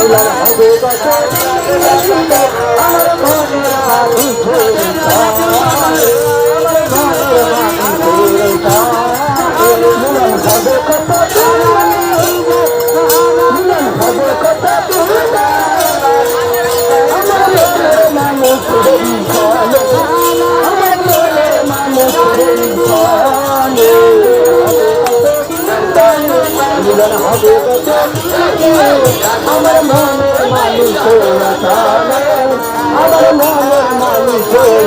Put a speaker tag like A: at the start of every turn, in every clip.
A: আমার মিলন হবে আমার মনের মানুষের আমার মনের মানুষের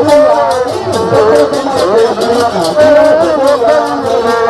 B: Thank you.